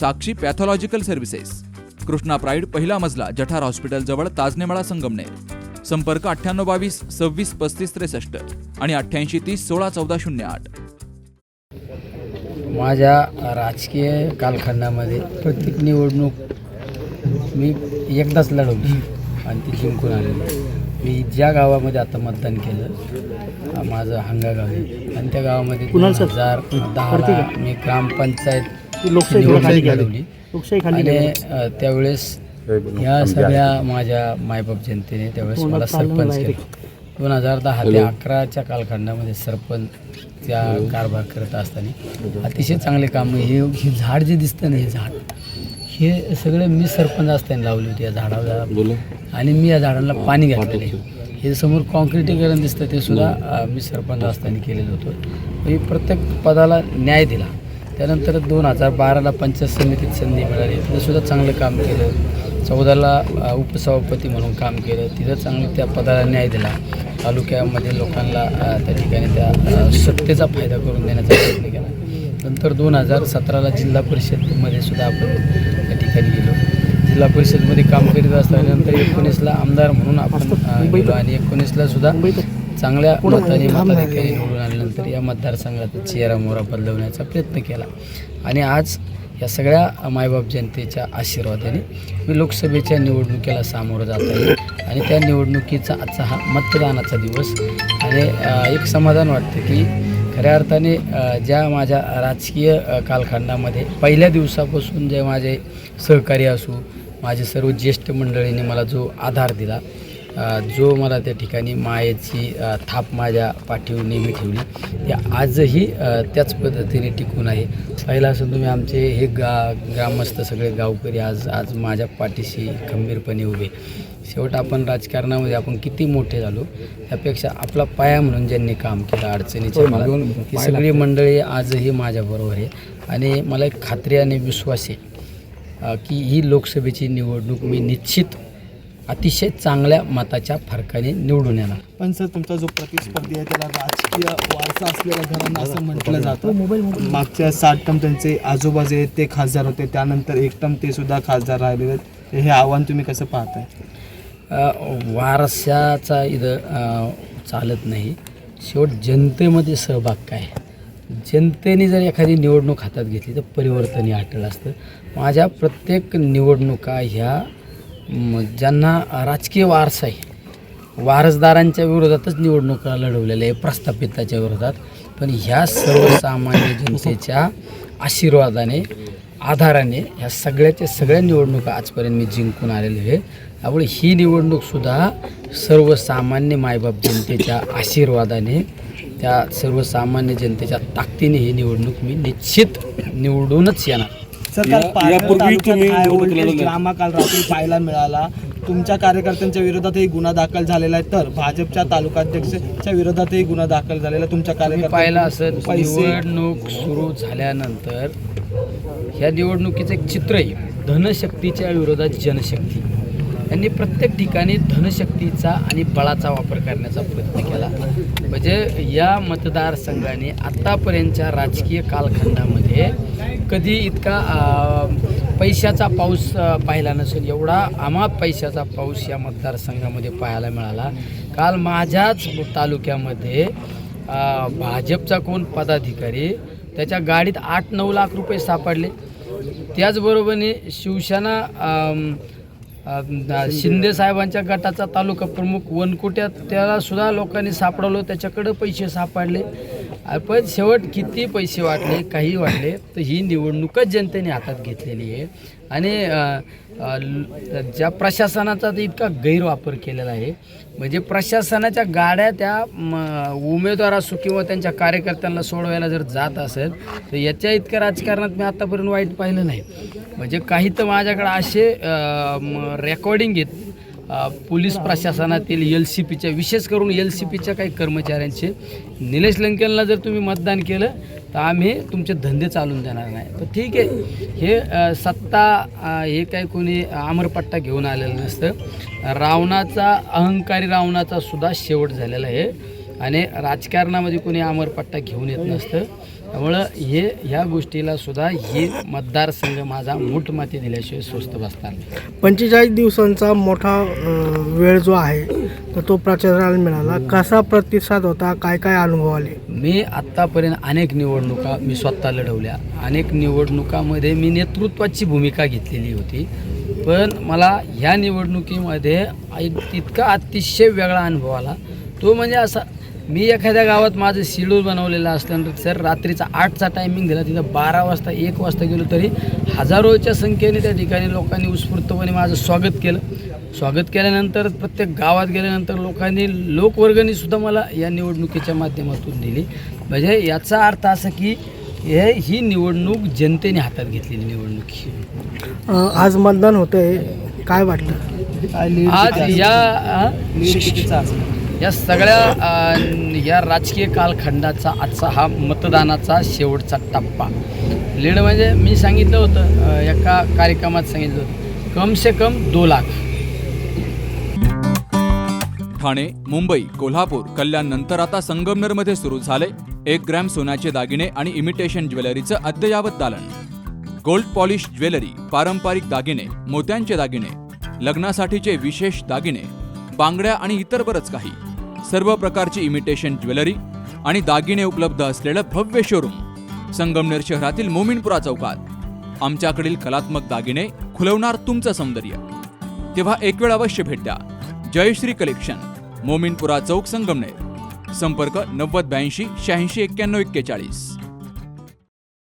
Sakshi pathological services Krishna pride पहिला मजला जठार hospital जवळ ताजनेमाळा संगमनेर. संपर्क अठ्ठ्याण्णव बावीस सव्वीस पस्तीस त्रेसष्ट आणि अठ्ठ्याऐंशी तीस सोळा चौदा शून्य आठ. माझ्या राजकीय कालखंडामध्ये प्रत्येक निवडणूक मी एकदाच लढवली आणि ती जिंकून आलेली मी ज्या गावामध्ये आता मतदान केलं माझं हांगा गाव आहे. आणि त्या गावामध्ये दोन हजार दहाला मी ग्रामपंचायत लढवली आणि अ, त्यावेळेस ह्या सगळ्या माझ्या मायबाप जनतेने त्यावेळेस मला सरपंच केलं. दोन हजार दहा ते अकराच्या कालखंडामध्ये सरपंच त्या कारभार करत असताना अतिशय चांगले काम हे हे झाड जे दिसतं ना हे झाड हे सगळे मी सरपंच असताना लावले होते या झाडाला. आणि मी या झाडांना पाणी घातलेलं आहे हे समोर कॉन्क्रिटीकरण दिसतं ते सुद्धा मी सरपंच असताना केलेलं होतं. मी प्रत्येक पदाला न्याय दिला. त्यानंतर दोन हजार बाराला पंचायत समितीत संधी मिळाली. तिथं सुद्धा चांगलं काम केलं. चौदाला उपसभापती म्हणून काम केलं. तिथं चांगलं त्या पदाला न्याय दिला. तालुक्यामध्ये लोकांना त्या ठिकाणी त्या सत्तेचा फायदा करून देण्याचा प्रयत्न केला. नंतर दोन हजार सतराला जिल्हा परिषदमध्ये सुद्धा आपण त्या ठिकाणी गेलो. जिल्हा परिषदमध्ये काम करीत असताना नंतर एकोणीसला आमदार म्हणून आपण गेलो आणि एकोणीसला सुद्धा चांगल्या मताने मताधिकारी निवडून आल्यानंतर या मतदारसंघाचा चेहरा मोहरा बदलवण्याचा प्रयत्न केला. आणि आज या सगळ्या मायबाप जनतेच्या आशीर्वादाने मी लोकसभेच्या निवडणुकीला सामोरं जात आहे. आणि त्या निवडणुकीचा आजचा हा मतदानाचा दिवस. आणि एक समाधान वाटतं की खऱ्या अर्थाने ज्या माझ्या राजकीय कालखंडामध्ये पहिल्या दिवसापासून जे माझे सहकारी असू माझे सर्व ज्येष्ठ मंडळींनी मला जो आधार दिला जो मला त्या ठिकाणी मायेची थाप माझ्या पाठीवर नेहमी ठेवली ती आजही त्याच पद्धतीने टिकून आहे. पहिला असं तुम्ही आमचे हे गा ग्रामस्थ सगळे गावकरी आज आज माझ्या पाठीशी खंबीरपणे उभे. शेवट आपण राजकारणामध्ये आपण किती मोठे झालो त्यापेक्षा आपला पाया म्हणून ज्यांनी काम केलं अडचणीच्या काळात, ती सगळी मंडळी आजही माझ्याबरोबर आहे. आणि मला एक खात्री आणि विश्वास आहे की ही लोकसभेची निवडणूक मी निश्चित अतिशय चांगल्या मताच्या फरकाने निवडून येणार. पण सर तुमचा जो प्रतिस्पर्धी आहे त्याला राजकीय वारसा असलेल्या घरांना असं म्हटलं जातं. मागच्या सात टर्म त्यांचे आजोबा जे आहेत ते खासदार होते. त्यानंतर एक टर्म ते सुद्धा खासदार राहिलेले आहेत. हे आव्हान तुम्ही कसं पाहताय? अ, वारसाचा इथं चालत नाही. शेवट जनतेमध्ये सहभाग काय? जनतेने जर एखादी निवडणूक हातात घेतली तर परिवर्तन हे अटळ असतं. माझ्या प्रत्येक निवडणुका ह्या ज्यांना राजकीय वारसा आहे वारसदारांच्या विरोधातच निवडणुका लढवलेल्या आहे प्रस्थापिताच्या विरोधात पण ह्या सर्वसामान्य जनतेच्या आशीर्वादाने आधाराने ह्या सगळ्याच्या सगळ्या निवडणुका आजपर्यंत मी जिंकून आलेले आहे. त्यामुळे ही निवडणूकसुद्धा सर्वसामान्य मायबाप जनतेच्या आशीर्वादाने त्या सर्वसामान्य जनतेच्या ताकदीने ही निवडणूक मी निश्चित निवडूनच येणार. पारनेर तालुक्यात व्होल्टेज ड्रामा काल रात्री पाहायला मिळाला. तुमच्या कार्यकर्त्यांच्या विरोधातही गुन्हा दाखल झालेला आहे. तर भाजपच्या तालुकाध्यक्षाच्या विरोधातही गुन्हा दाखल झालेला आहे. तुमच्या तुम्ही पाहिलं कार्यकर्त्यांचे असं पैसे निवडणूक सुरू झाल्यानंतर ह्या निवडणुकीचं एक चित्र आहे धनशक्तीच्या विरोधात जनशक्ती. त्यांनी प्रत्येक ठिकाणी धनशक्तीचा आणि बळाचा वापर करण्याचा प्रयत्न केला. म्हणजे या मतदारसंघाने आत्तापर्यंतच्या राजकीय कालखंडामध्ये कधी इतका पैशाचा पाऊस पाहिला नसेल एवढा अमाप पैशाचा पाऊस या मतदारसंघामध्ये पाहायला मिळाला. काल माझ्याच तालुक्यामध्ये भाजपचा कोण पदाधिकारी त्याच्या गाडीत आठ नऊ लाख रुपये सापडले. त्याचबरोबरीने शिवसेना शिंदे साहेबांच्या गटाचा तालुका प्रमुख वनकुट्यात त्याला सुद्धा लोकांनी सापडवलं त्याच्याकडं पैसे सापडले. पण शेवट किती पैसे वाटले काही वाटले तर ही निवडणूकच जनतेने हातात घेतलेली आहे. आणि ल- ज्या प्रशासनाचा तर इतका गैरवापर केलेला आहे. म्हणजे प्रशासनाच्या गाड्या त्या म, उमेदवार असो किंवा त्यांच्या कार्यकर्त्यांना सोडवायला जर जात असेल तर याच्या इतक्या राजकारणात मी आत्तापर्यंत वाईट पाहिलं नाही. म्हणजे काही तर माझ्याकडे असे रेकॉर्डिंग आहेत. पोलीस प्रशासनातील एल सी पीच्या विशेष करून एल सी पीच्या काही कर्मचाऱ्यांचे. निलेश लंकेनला जर तुम्ही मतदान केलं तर आम्ही तुमचे धंदे चालून देणार नाही. तर ठीक आहे. हे सत्ता हे काही कोणी आमरपट्टा घेऊन आलेलं नसतं. रावणाचा अहंकारी रावणाचा सुद्धा शेवट झालेला आहे. आणि राजकारणामध्ये कोणी अमरपट्टा घेऊन येत नसतं. त्यामुळं हे ह्या गोष्टीला सुद्धा हे मतदारसंघ माझा मूठमाती दिल्याशिवाय स्वस्त बसणार नाही. पंचेचाळीस दिवसांचा मोठा वेळ जो आहे तर तो प्रचाराला मिळाला. कसा प्रतिसाद होता? काय काय अनुभव आले? मी आत्तापर्यंत अनेक निवडणुका मी स्वतः लढवल्या. अनेक निवडणुकामध्ये मी नेतृत्वाची भूमिका घेतलेली होती. पण मला ह्या निवडणुकीमध्ये एक तितका अतिशय वेगळा अनुभव आला. तो म्हणजे असा मी एखाद्या गावात माझं शेड्यूल बनवलेलं असल्यानंतर सर रात्रीचा आठचा टायमिंग दिला तिथं बारा वाजता एक वाजता गेलो तरी हजारोच्या संख्येने त्या ठिकाणी लोकांनी उत्स्फूर्तपणे माझं स्वागत केलं. स्वागत केल्यानंतर प्रत्येक गावात गेल्यानंतर लोकांनी लोकवर्गणीसुद्धा मला या निवडणुकीच्या माध्यमातून दिली. म्हणजे याचा अर्थ असा की हे ही निवडणूक जनतेने हातात घेतलेली निवडणूक ही. अ, आज मतदान होतंय काय लीड आज या असणार? या सगळ्या या राजकीय कालखंडाचा आजचा हा मतदानाचा शेवटचा टप्पा लीड म्हणजे मी सांगितलं होतं अ, एका कार्यक्रमात सांगितलं होतं कम से कम दो लाख ठाणे मुंबई कोल्हापूर कल्याण नंतर आता संगमनेरमध्ये सुरू झाले एक ग्रॅम सोन्याचे दागिने आणि इमिटेशन ज्वेलरीचं अद्ययावत दालन. गोल्ड पॉलिश ज्वेलरी पारंपरिक दागिने मोत्यांचे दागिने लग्नासाठीचे विशेष दागिने बांगड्या आणि इतर बरंच काही. सर्व प्रकारची इमिटेशन ज्वेलरी आणि दागिने उपलब्ध असलेलं भव्य शोरूम. संगमनेर शहरातील मोमिनपुरा चौकात. आमच्याकडील कलात्मक दागिने खुलवणार तुमचं सौंदर्य. तेव्हा एक वेळ अवश्य भेट द्या. जयश्री कलेक्शन मोमिनपुरा चौक संगमनेर. संपर्क नव्वद ब्याऐंशी शहाऐंशी एक्क्याण्णव एक्केचाळीस.